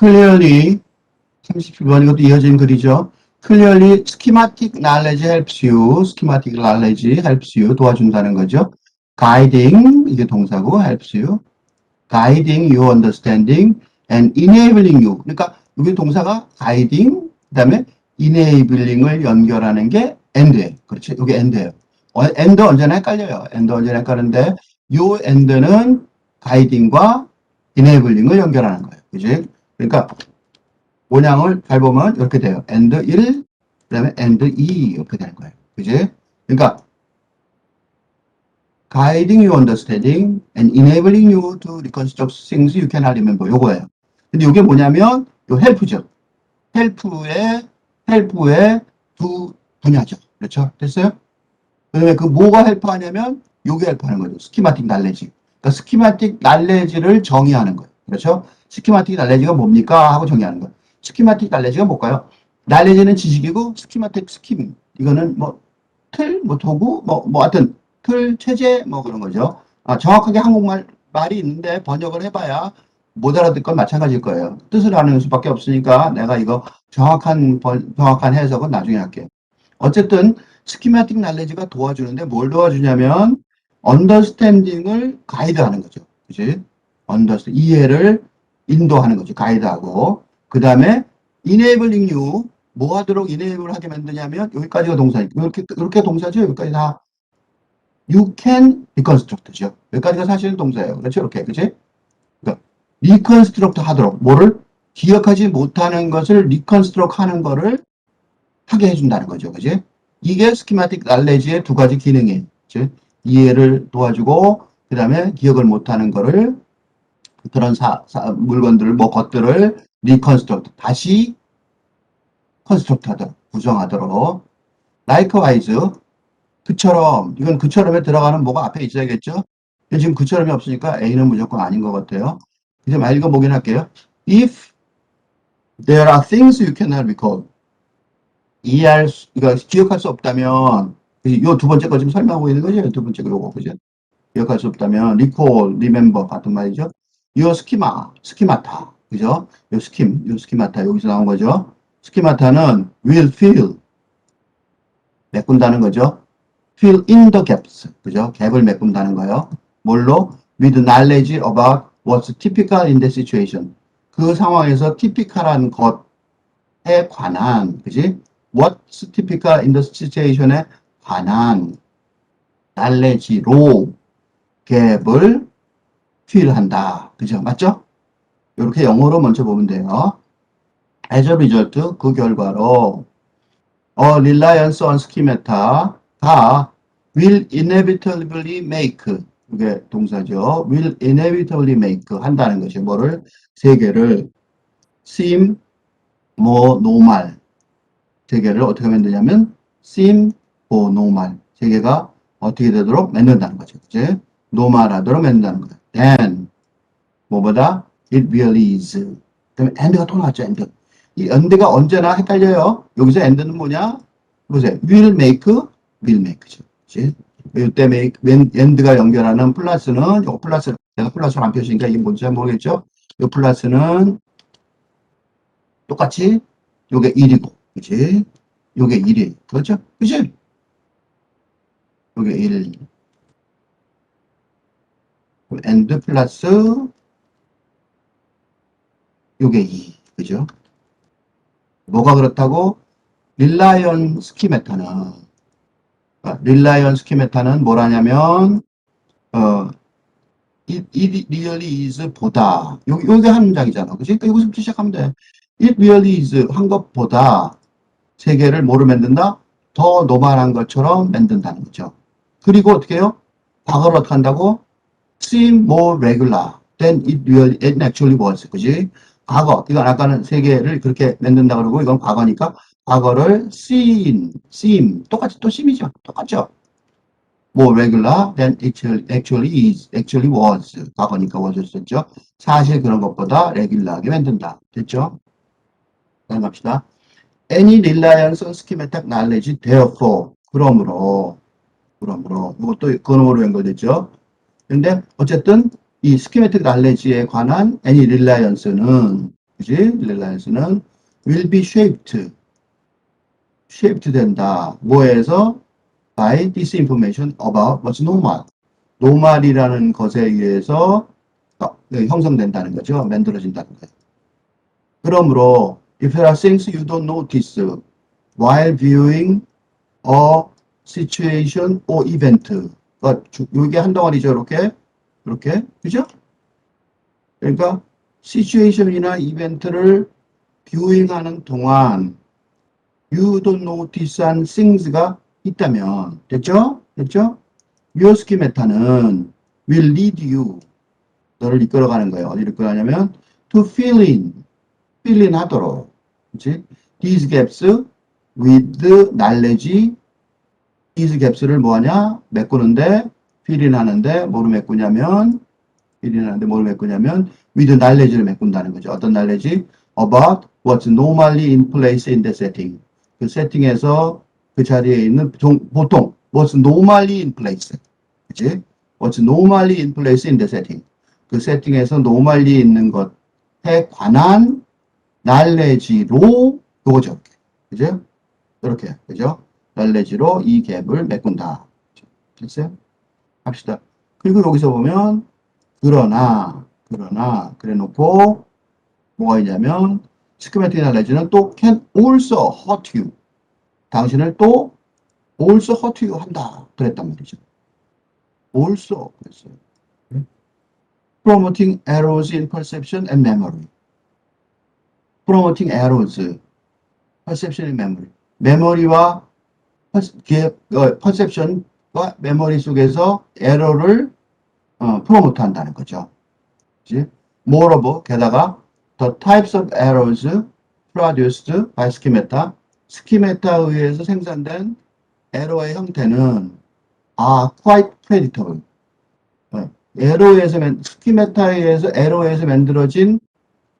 clearly 37번 이것도 이어진 글이죠. clearly schematic knowledge helps you. schematic knowledge helps you 도와준다는 거죠. guiding 이게 동사고 helps you. guiding your understanding and enabling you. 그러니까 여기 동사가 guiding 그다음에 enabling을 연결하는 게 and예요. 그렇죠? 이게 and예요. 어, and 언제나 헷갈려요. and 언제나 헷갈리는데 요 and는 guiding과 enabling을 연결하는 거예요. 그지? 그러니까 모양을 잘 보면 이렇게 돼요. and 1, 그 다음에 and 2 이렇게 되는 거예요. 그지? 그러니까 guiding your understanding and enabling you to reconstruct things you cannot remember. 요거예요. 근데 이게 뭐냐면 요 help죠. help의 help의 두 분야죠. 그렇죠? 됐어요? 그다음에 그 뭐가 헬프하냐면 요게 헬프하는 거죠. 스키마틱 날레지. 그러니까 스키마틱 날레지를 정의하는 거예요. 그렇죠? 스키마틱 날레지가 뭡니까? 하고 정의하는 거예요. 스키마틱 날레지가 뭘까요? 날레지는 지식이고 스키마틱 스킴 이거는 뭐 틀, 뭐 도구, 뭐, 뭐 하여튼 틀, 체제 뭐 그런 거죠. 아, 정확하게 한국말 말이 있는데 번역을 해봐야 못 알아듣 건 마찬가지일 거예요. 뜻을 아는 수밖에 없으니까 내가 이거 정확한 번, 정확한 해석은 나중에 할게요. 어쨌든 스키마틱 날레지가 도와주는데 뭘 도와주냐면 언더스탠딩을 가이드하는 거죠. 그지? 언더스 이해를 인도하는 거죠. 가이드하고 그 다음에 enabling you 뭐 하도록 enable 하게 만드냐면 여기까지가 동사니까 이렇게 이렇게 동사죠. 여기까지 다 you can reconstruct죠. 여기까지가 사실 동사예요. 그렇죠? 이렇게 그지? 그러니까 reconstruct 하도록 뭐를 기억하지 못하는 것을 reconstruct 하는 거를 하게 해준다는 거죠. 그지? 이게 스키마틱 날레지의 두 가지 기능이에요. 즉 이해를 도와주고 그 다음에 기억을 못하는 거를 그런 사, 사- 물건들을 뭐 것들을 리컨스트럭트 다시 컨스트럭트 하도록 구성하도록. likewise 그처럼. 이건 그처럼에 들어가는 뭐가 앞에 있어야겠죠? 지금 그처럼이 없으니까 A는 무조건 아닌 것 같아요. 이제 말 읽어보긴 할게요. If there are things you cannot recall 이해할 수, 그러니까 기억할 수 없다면 이두 번째 거 지금 설명하고 있는 거죠? 두 번째 거 요거 그죠? 기억할 수 없다면 recall, remember 같은 말이죠 요 스키마, 스키마타, 그죠? 요 스킴, 요 스키마타 여기서 나온 거죠. 스키마타는 will fill 메꾼다는 거죠. fill in the gaps, 그죠? 갭을 메꾼다는 거예요. 뭘로? with knowledge about what's typical in the situation. 그 상황에서 typical한 것에 관한, 그지? what's typical in the situation에 관한 knowledge로 갭을 필한다. 그죠? 맞죠? 이렇게 영어로 먼저 보면 돼요. As a result, 그 결과로 a reliance on schemata,가 will inevitably make 이게 동사죠. will inevitably make 한다는 것이 뭐를 세 개를 seem more normal 세 개를 어떻게 만드냐면 seem more normal 세 개가 어떻게 되도록 만든다는 거죠. 그지? 노말하도록 만든다는 거예요. Then 뭐보다 it really is 그다음에 and가 또 나왔죠. and 이 and가 언제나 헷갈려요. 여기서 and는 뭐냐? 보세요. will make, will make죠. 이때 make, and가 연결하는 플러스는 요 플러스 내가 플러스를 안 펴주니까 이게 뭔지 잘 모르겠죠. 요 플러스는 똑같이 요게 1이고 그치? 요게 1이 그렇죠? 그치? 요게 1 and 플러스 요게 2 그죠? 뭐가 그렇다고? 릴라이언 스키메타는 아, 릴라이언 스키메타는 뭐라냐면 어 it, it really is 보다 요, 요게 한 문장이잖아 그지? 그러니까 여기서부터 시작하면 돼 it really is 한 것보다 세 개를 뭐로 만든다? 더 노멀한 것처럼 만든다는 거죠 그리고 어떻게 해요? 과거를 어떻게 한다고? Seem more regular than it really it actually was. 그지? 과거. 이건 아까는 세 개를 그렇게 만든다 그러고 이건 과거니까 과거를 seem, seem 똑같이 또 seem이죠. 똑같죠. more regular than it actually, is, actually was. 과거니까 was였었죠. 사실 그런 것보다 레귤러하게 만든다. 됐죠? 다음 갑시다. Any reliance on schematic knowledge, therefore, 그러므로, 그러므로, 이것도 그러므로 연결됐죠. 근데 어쨌든 이 스키메틱 날레지에 관한 애니 릴라이언스는 그지? reliance는 will be shaped. shaped 된다. 뭐에서? by disinformation about what's normal. normal이라는 것에 의해서 어, 네, 형성된다는 거죠. 만들어진다는 거예요. 그러므로 if there are things you don't notice while viewing a situation or event. 그러니까 주- 이게 한 덩어리죠. 이렇게. 이렇게. 그죠? 그러니까 situation이나 이벤트를 뷰잉하는 동안 you don't notice한 things가 있다면 됐죠? 됐죠? your schemata는 will lead you 너를 이끌어가는 거예요. 어디를 이끌어가냐면 to fill in fill in 하도록 그치? these gaps with knowledge these gaps를 뭐하냐? 메꾸는데 in 하는데 뭐로 메꾸냐면 in 하는데 뭐로 메꾸냐면 with knowledge를 메꾼다는 거죠. 어떤 knowledge? about what's normally in place in the setting. 그 세팅에서 그 자리에 있는 종- 보통 what's normally in place. 그치? what's normally in place in the setting. 그 세팅에서 normally 있는 것에 관한 knowledge로 요거죠. 그죠? 이렇게. 그죠? Knowledge로 이 갭을 메꾼다. 됐어요? 합시다. 그리고 여기서 보면 그러나 그러나 그래 놓고 뭐가 있냐면 schematic knowledge는 또 can also hurt you. 당신을 또 also hurt you 한다. 그랬단 말이죠. also 그랬어요. promoting errors in perception and memory. promoting errors, perception and memory. 메모리와 perception과 메모리 속에서 에러를 어, 프로모트 한다는 거죠. 그치? Moreover, 게다가 the types of errors produced by schemata, schemata에 의해서 생산된 에러의 형태는 are quite predictable. 어, 에러에서 만, 스키메타에 의해서 에러에서 만들어진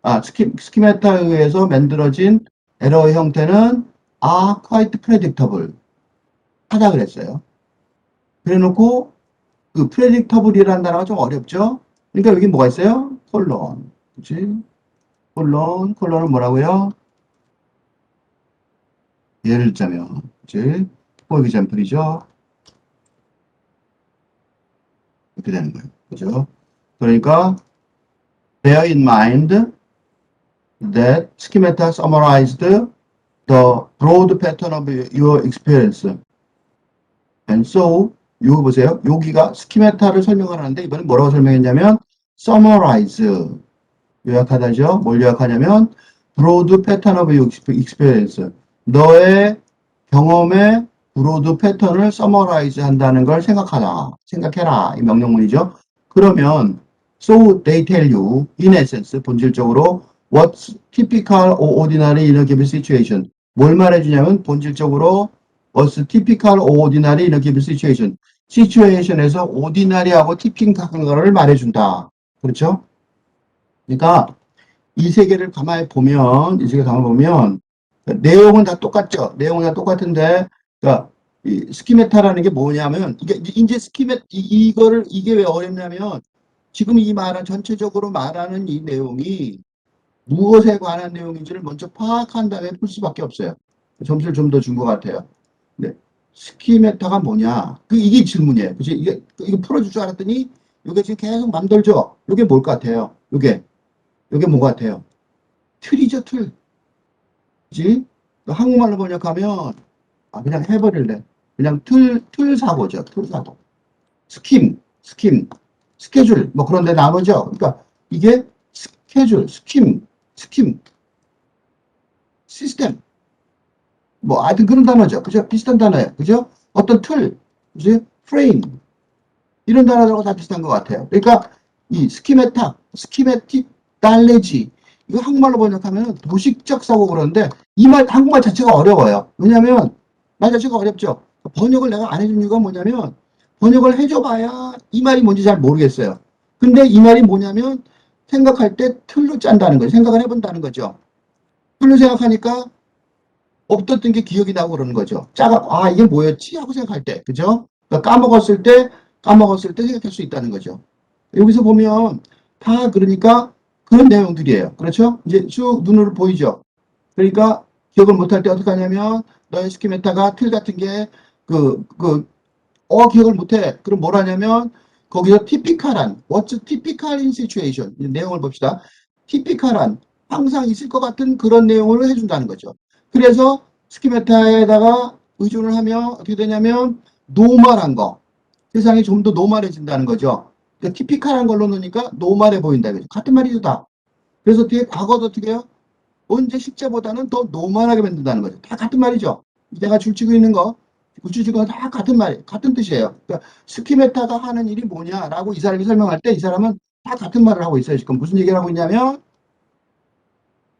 아 스키, 스키메타에 의해서 만들어진 에러의 형태는 are quite predictable 하다 그랬어요. 그래놓고 그 predictable이라는 단어가 좀 어렵죠. 그러니까 여기 뭐가 있어요? 콜론, 그렇지? 콜론, 콜론은 뭐라고요? 예를 들자면, 그렇지? for example이죠. 이렇게 되는 거예요. 그죠? 그러니까 bear in mind that schemata summarized the broad pattern of your experience. And so, 이거 보세요. 여기가 스키메타를 설명을 하는데 이번엔 뭐라고 설명했냐면 summarize 요약하다죠. 뭘 요약하냐면 broad pattern of experience. 너의 경험의 브로드 패턴을 summarize 한다는 걸 생각하라. 생각해라. 이 명령문이죠. 그러면 so they tell you in essence 본질적으로 what's typical or ordinary in a given situation. 뭘 말해주냐면 본질적으로 what's typical or ordinary given situation. situation에서 ordinary하고 typical한 거를 말해준다. 그렇죠? 그러니까 이세 개를 가만히 보면 이세개 가만히 보면 내용은 다 똑같죠. 내용은 다 똑같은데 그러니까 이 스키메타라는 게 뭐냐면 이게 이제 스키메 이, 이거를 이게 왜 어렵냐면 지금 이 말은 전체적으로 말하는 이 내용이 무엇에 관한 내용인지를 먼저 파악한 다음에 풀 수밖에 없어요. 점수를 좀 더 준 것 같아요. 네. 스키메타가 뭐냐? 그 이게 질문이에요. 그치? 이게 이거 풀어줄 줄 알았더니 이게 지금 계속 맘돌죠. 이게 뭘것 같아요? 이게 이게 뭐 같아요? 틀이죠, 틀. 그지? 한국말로 번역하면 아 그냥 해버릴래. 그냥 틀, 틀 사고죠. 틀 사고. 스킴, 스킴, 스케줄 뭐 그런 데 나오죠. 그러니까 이게 스케줄, 스킴, 스킴, 시스템 뭐 하여튼 그런 단어죠. 그죠? 비슷한 단어예요. 그죠? 어떤 틀, 그죠? 프레임 이런 단어들하고 다 비슷한 것 같아요. 그러니까 이 스키메타, 스키메틱 달레지 이거 한국말로 번역하면 도식적 사고 그러는데 이 말 한국말 자체가 어려워요. 왜냐하면 말 자체가 어렵죠. 번역을 내가 안 해준 이유가 뭐냐면 번역을 해줘봐야 이 말이 뭔지 잘 모르겠어요. 근데 이 말이 뭐냐면 생각할 때 틀로 짠다는 거죠. 생각을 해본다는 거죠. 틀로 생각하니까 없었던 게 기억이 나고 그러는 거죠. 짜가 아 이게 뭐였지 하고 생각할 때 그죠? 그러니까 까먹었을 때 까먹었을 때 생각할 수 있다는 거죠. 여기서 보면 다 그러니까 그런 내용들이에요. 그렇죠? 이제 쭉 눈으로 보이죠? 그러니까 기억을 못할 때 어떻게 하냐면 너의 스키메타가 틀 같은 게 그, 그, 어, 기억을 못해. 그럼 뭘 하냐면 거기서 티피칼한, what's typical in situation. 이 내용을 봅시다. 티피칼한, 항상 있을 것 같은 그런 내용을 해준다는 거죠. 그래서 스키메타에다가 의존을 하면 어떻게 되냐면 노멀한 거. 세상이 좀 더 노멀해진다는 거죠. 그러니까 티피칼한 걸로 놓으니까 노멀해 보인다. 그죠? 같은 말이죠, 다. 그래서 뒤에 과거도 어떻게 해요? 언제 실제보다는 더 노멀하게 만든다는 거죠. 다 같은 말이죠. 내가 줄치고 있는 거, 줄치고 다 같은 말, 같은 뜻이에요. 그러니까 스키메타가 하는 일이 뭐냐라고 이 사람이 설명할 때 이 사람은 다 같은 말을 하고 있어요. 지금 무슨 얘기를 하고 있냐면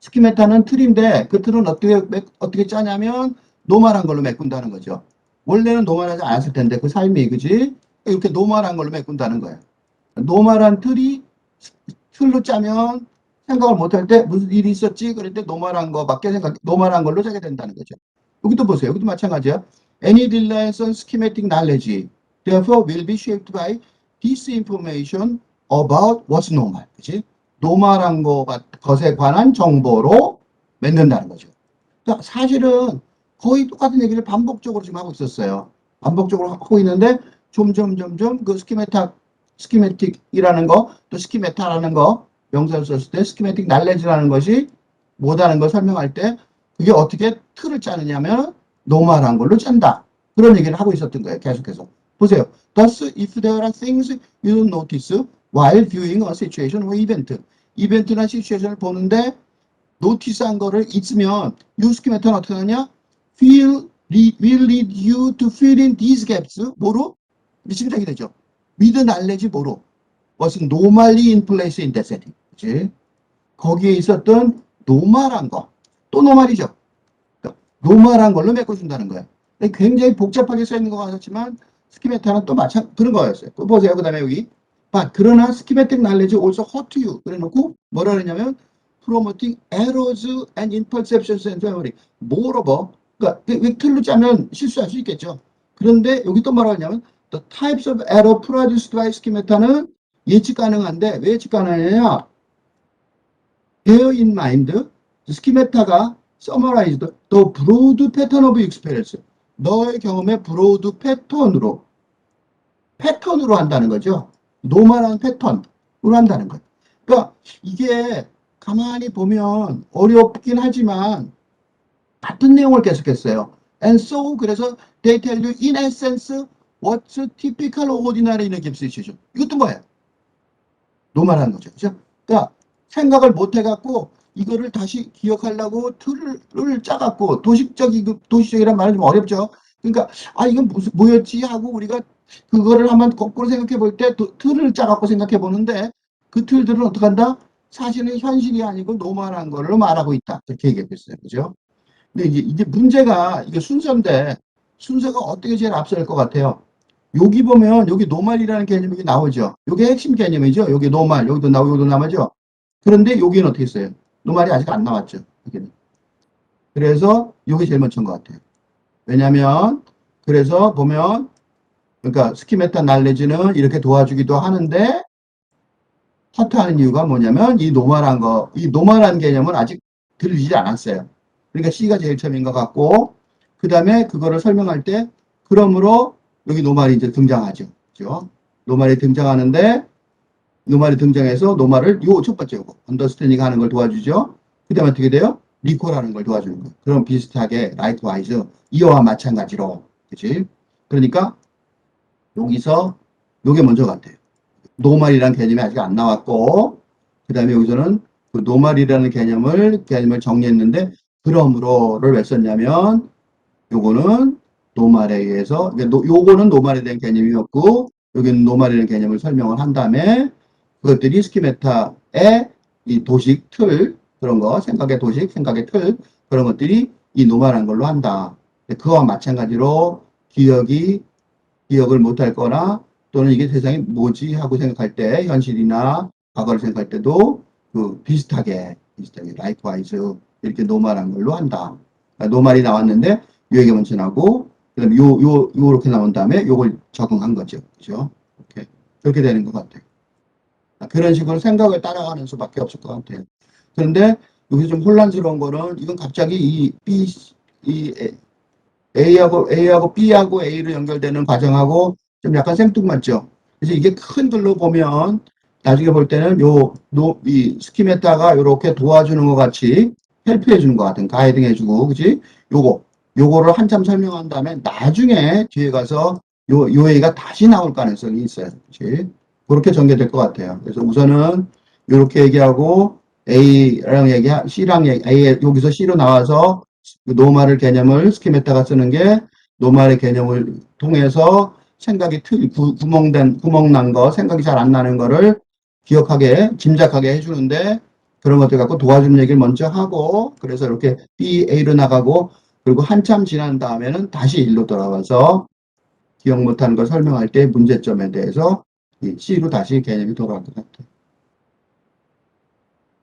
스키메타는 틀인데 그 틀은 어떻게 매- 어떻게 짜냐면 노멀한 걸로 메꾼다는 거죠. 원래는 노멀하지 않았을 텐데 그 삶이 그지 이렇게 노멀한 걸로 메꾼다는 거예요. 노멀한 틀이 틀로 짜면 생각을 못할 때 무슨 일이 있었지 그럴 때 노멀한 거밖에 생각 노멀한 걸로 짜게 된다는 거죠. 여기도 보세요. 여기도 마찬가지야. Any reliance on schematic knowledge therefore will be shaped by this information about what's normal. 그치? 노멀한 거, 것에 관한 정보로 맺는다는 거죠. 그러니까 사실은 거의 똑같은 얘기를 반복적으로 지금 하고 있었어요. 반복적으로 하고 있는데 점점 점점 그 스키메타 스키메틱이라는 거, 또 스키메타라는 거 명사를 썼을 때 스키메틱 날레지라는 것이 뭐다는 걸 설명할 때 그게 어떻게 틀을 짜느냐면 노멀한 걸로 짠다. 그런 얘기를 하고 있었던 거예요. 계속해서. 보세요. Thus, if there are things you notice while viewing a situation or event. 이벤트나 시츄에이션을 보는데 노티스한 거를 있으면 이 스키메타는 어떻게 하냐? Feel, will lead you to fill in these gaps. 뭐로? 미침작이 되죠. with knowledge 뭐로? was normally in place in that setting. 그치? 거기에 있었던 노멀한 거. 또 노멀이죠. 그러니까 노멀한 걸로 메꿔준다는 거예요. 굉장히 복잡하게 써 있는 것 같았지만 스키메타는 또 마찬 그런 거였어요. 또 보세요. 그 다음에 여기. But 그러나 스키메틱 knowledge also hurt you. 그래 놓고 뭐라 그러냐면 promoting errors and imperceptions and memory. moreover 그러니까 왜 틀로 짜면 실수할 수 있겠죠. 그런데 여기 또 뭐라 하냐면 the types of error produced by schemata는 예측 가능한데 왜 예측 가능하냐? bear in mind 스키메타가 summarized the broad pattern of experience. 너의 경험의 브로드 패턴으로 패턴으로 한다는 거죠. 노멀한 패턴으로 한다는 거예요. 그러니까 이게 가만히 보면 어렵긴 하지만 같은 내용을 계속했어요. And so 그래서 they tell you in essence what's typical ordinary in a given situation. 이것도 뭐예요? 노멀한 거죠. 그죠? 그러니까 생각을 못 해갖고 이거를 다시 기억하려고 틀을 짜갖고 도식적이 도식적이란 말은 좀 어렵죠. 그러니까 아 이건 무슨 뭐였지 하고 우리가 그거를 한번 거꾸로 생각해 볼 때 틀을 짜갖고 생각해 보는데 그 틀들은 어떻게 한다? 사실은 현실이 아니고 노멀한 걸로 말하고 있다. 이렇게 얘기했어요. 그죠? 근데 이제, 이제 문제가 이게 순서인데 순서가 어떻게 제일 앞서갈 것 같아요? 여기 보면 여기 노멀이라는 개념이 나오죠. 이게 핵심 개념이죠. 여기 노멀, 여기도 나오고 여기도 나오죠. 그런데 여기는 어떻게 했어요? 노말이 아직 안 나왔죠. 여기는. 그래서 이게 제일 먼저인 것 같아요. 왜냐면 그래서 보면 그러니까 스키메타 날 레지는 이렇게 도와주기도 하는데 허트하는 이유가 뭐냐면 이 노멀한 거, 이 노멀한 개념은 아직 들리지 않았어요. 그러니까 C가 제일 처음인 것 같고 그 다음에 그거를 설명할 때 그러므로 여기 노말이 이제 등장하죠. 그죠? 노말이 등장하는데 노말이 등장해서 노말을 요 첫 번째 거 언더스탠딩 하는 걸 도와주죠. 그 다음에 어떻게 돼요? 리콜하는 걸 도와주는 거예요. 그럼 비슷하게 라이트 와이즈 이어와 마찬가지로 그치? 그러니까 여기서 요게 먼저 같아요. 노말이라는 개념이 아직 안 나왔고 그 다음에 여기서는 그 노말이라는 개념을 개념을 정리했는데 그러므로를 왜 썼냐면 요거는 노말에 의해서 요거는 노말에 대한 개념이었고 여기는 노말이라는 개념을 설명을 한 다음에 그것들이 스키메타의 이 도식 틀 그런 거 생각의 도식 생각의 틀 그런 것들이 이 노말한 걸로 한다. 그와 마찬가지로 기억이 기억을 못할 거나 또는 이게 세상이 뭐지 하고 생각할 때 현실이나 과거를 생각할 때도 그 비슷하게 비슷하게 라이트와이즈 이렇게 노말한 걸로 한다. 그러니까 노말이 나왔는데 요 얘기 먼저 나고 그다음에 요요 요렇게 나온 다음에 요걸 적응한 거죠. 그죠? 이렇게 그렇게 되는 것 같아요. 그런 식으로 생각을 따라가는 수밖에 없을 것 같아요. 그런데 여기서 좀 혼란스러운 거는 이건 갑자기 이 B, 이 A하고 A하고 B하고 A로 연결되는 과정하고 좀 약간 생뚱맞죠. 그래서 이게 큰 글로 보면 나중에 볼 때는 요, 노, 이 스키메타가 이렇게 도와주는 것 같이 헬프해 주는 것 같은 가이딩 해주고, 그지? 요거, 요거를 한참 설명한 다음에 나중에 뒤에 가서 요, 요 A가 다시 나올 가능성이 있어요. 그지? 그렇게 전개될 것 같아요. 그래서 우선은 이렇게 얘기하고 A랑 얘기, C랑 얘기, A, 여기서 C로 나와서 그 노말을 개념을 스키메타가 쓰는 게 노말의 개념을 통해서 생각이 틀, 구, 구멍된, 구멍 난 거, 생각이 잘 안 나는 거를 기억하게, 짐작하게 해주는데 그런 것들 갖고 도와주는 얘기를 먼저 하고 그래서 이렇게 B, A로 나가고 그리고 한참 지난 다음에는 다시 1로 돌아와서 기억 못하는 걸 설명할 때 문제점에 대해서 이 C로 다시 개념이 돌아갈 것 같아요.